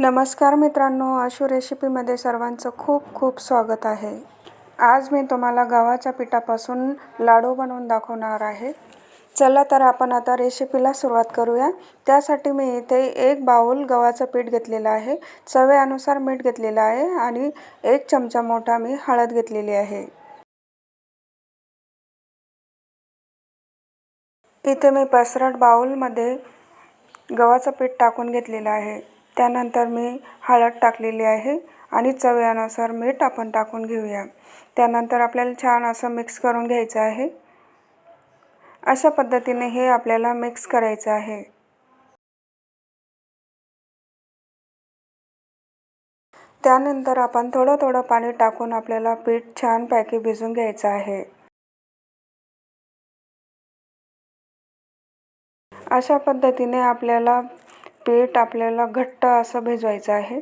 नमस्कार मित्रांनो आशू रेसिपीमध्ये सर्वांचं खूप खूप स्वागत आहे. आज मी तुम्हाला गव्हाच्या पिठापासून लाडू बनवून दाखवणार आहे. चला तर आपण आता रेसिपीला सुरुवात करूया. त्यासाठी मी इथे एक बाऊल गव्हाचं पीठ घेतलेलं आहे. चव्यानुसार मीठ घेतलेलं आहे आणि एक चमचा मोठा मी हळद घेतलेली आहे. इथे मी पसरट बाऊलमध्ये गव्हाचं पीठ टाकून घेतलेलं आहे. त्यानंतर मी हळद टाकलेली आहे आणि चवीनुसार मीठ आपण टाकून घेऊया. त्यानंतर आपल्याला छान असं मिक्स करून घ्यायचं आहे. अशा पद्धतीने हे आपल्याला मिक्स करायचं आहे. त्यानंतर आपण थोडं थोडं पाणी टाकून आपल्याला पीठ छानपैकी भिजून घ्यायचं आहे. अशा पद्धतीने आपल्याला पीठ आपल्याला घट्ट असं भिजवायचं आहे.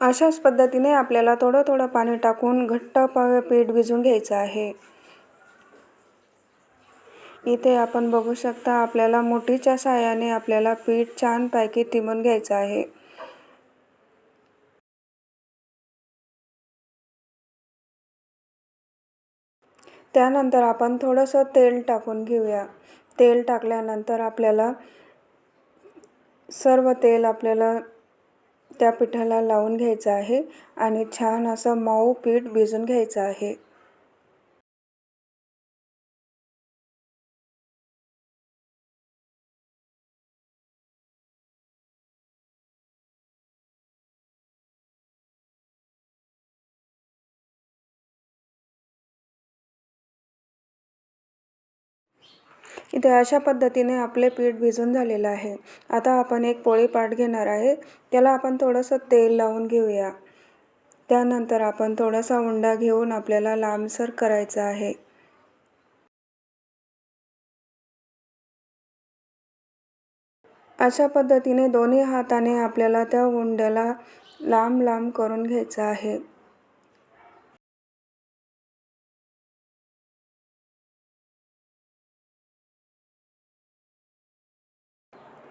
अशाच पद्धतीने आपल्याला थोडं थोडं पाणी टाकून घट्ट प पीठ भिजून घ्यायचं आहे. इथे आपण बघू शकता आपल्याला मोठीच्या साहाय्याने आपल्याला पीठ छानपैकी तिमून घ्यायचं आहे. त्यानंतर आपण थोडंसं तेल टाकून घेऊया. तेल टाकल्यानंतर आपल्याला सर्व तेल आपल्याला त्या पिठाला लावून घ्यायचं आहे आणि छान असं मऊ पीठ भिजून घ्यायचं आहे. इथे अशा पद्धतीने आपले पीठ भिजून झालेलं आहे. आता आपण एक पोळी पाट घेणार आहे. त्याला आपण थोडंसं तेल लावून घेऊया. त्यानंतर आपण थोडासा उंडा घेऊन आपल्याला लांबसर करायचा आहे. अशा पद्धतीने दोन्ही हाताने आपल्याला त्या उंड्याला लांब लांब करून घ्यायचं आहे.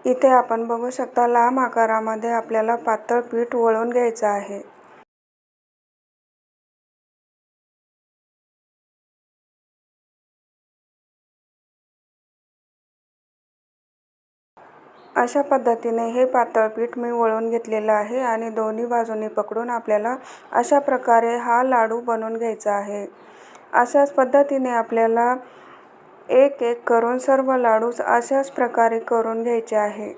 इथे आपण बघू शकता लांब आकारामध्ये आपल्याला पातळ पीठ वळून घ्यायचं आहे. अशा पद्धतीने हे पातळ पीठ मी वळून घेतलेलं आहे आणि दोन्ही बाजूनी पकडून आपल्याला अशा प्रकारे हा लाडू बनवून घ्यायचा आहे. अशाच पद्धतीने आपल्याला एक एक करून सर्व लाडूच अशाच प्रकारे करून घ्यायचे आहे.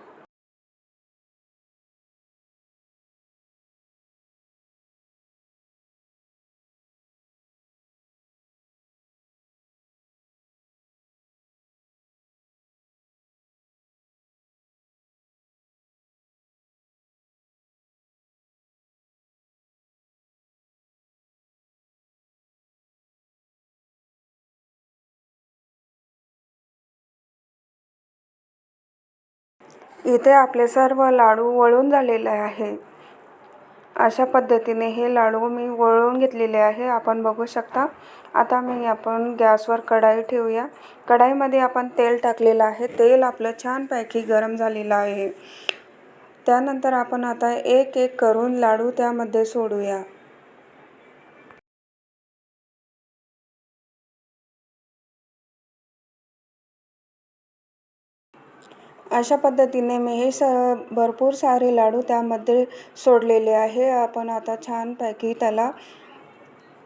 इथे आपले सर्व लाडू वळून झालेले आहे. अशा पद्धतीने हे लाडू मी वळून घेतलेले आहे. आपण बघू शकता. आता मी आपण गॅसवर कढाई ठेवूया. कढाईमध्ये आपण तेल टाकलेलं आहे. तेल आपलं छानपैकी गरम झालेलं आहे. त्यानंतर आपण आता एक एक करून लाडू त्यामध्ये सोडूया. अशा पद्धतीने मी हे स भरपूर सारे लाडू त्यामध्ये सोडलेले आहे. आपण आता छानपैकी त्याला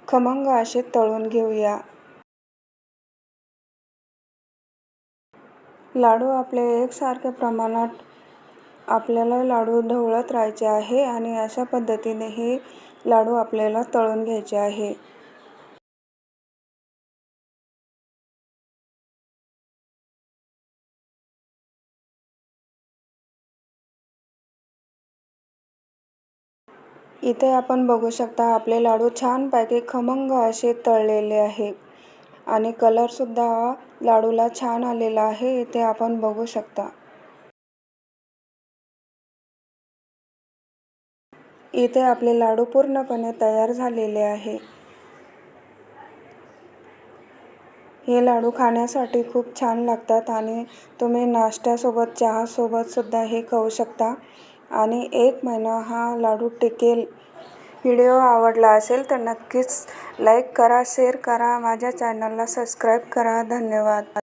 खमंग असे तळून घेऊया. लाडू आपले एकसारख्या प्रमाणात आपल्याला लाडू ढवळत राहायचे आहे आणि अशा पद्धतीने हे लाडू आपल्याला तळून घ्यायचे आहे. इथे आपण बघू शकता आपले लाडू छानपैकी खमंग असे तळलेले आहे. आणि कलरसुद्धा लाडूला छान आलेला आहे इथे आपण बघू शकता. इथे आपले लाडू पूर्णपणे तयार झालेले आहे. हे लाडू खाण्यासाठी खूप छान लागतात आणि तुम्ही नाश्त्यासोबत चहासोबतसुद्धा हे खाऊ शकता. आणि एक महिना हा लाडू टिकेल. व्हिडिओ आवडला असेल तर नक्कीच लाईक करा शेअर करा माझ्या चॅनलला सबस्क्राईब करा. धन्यवाद.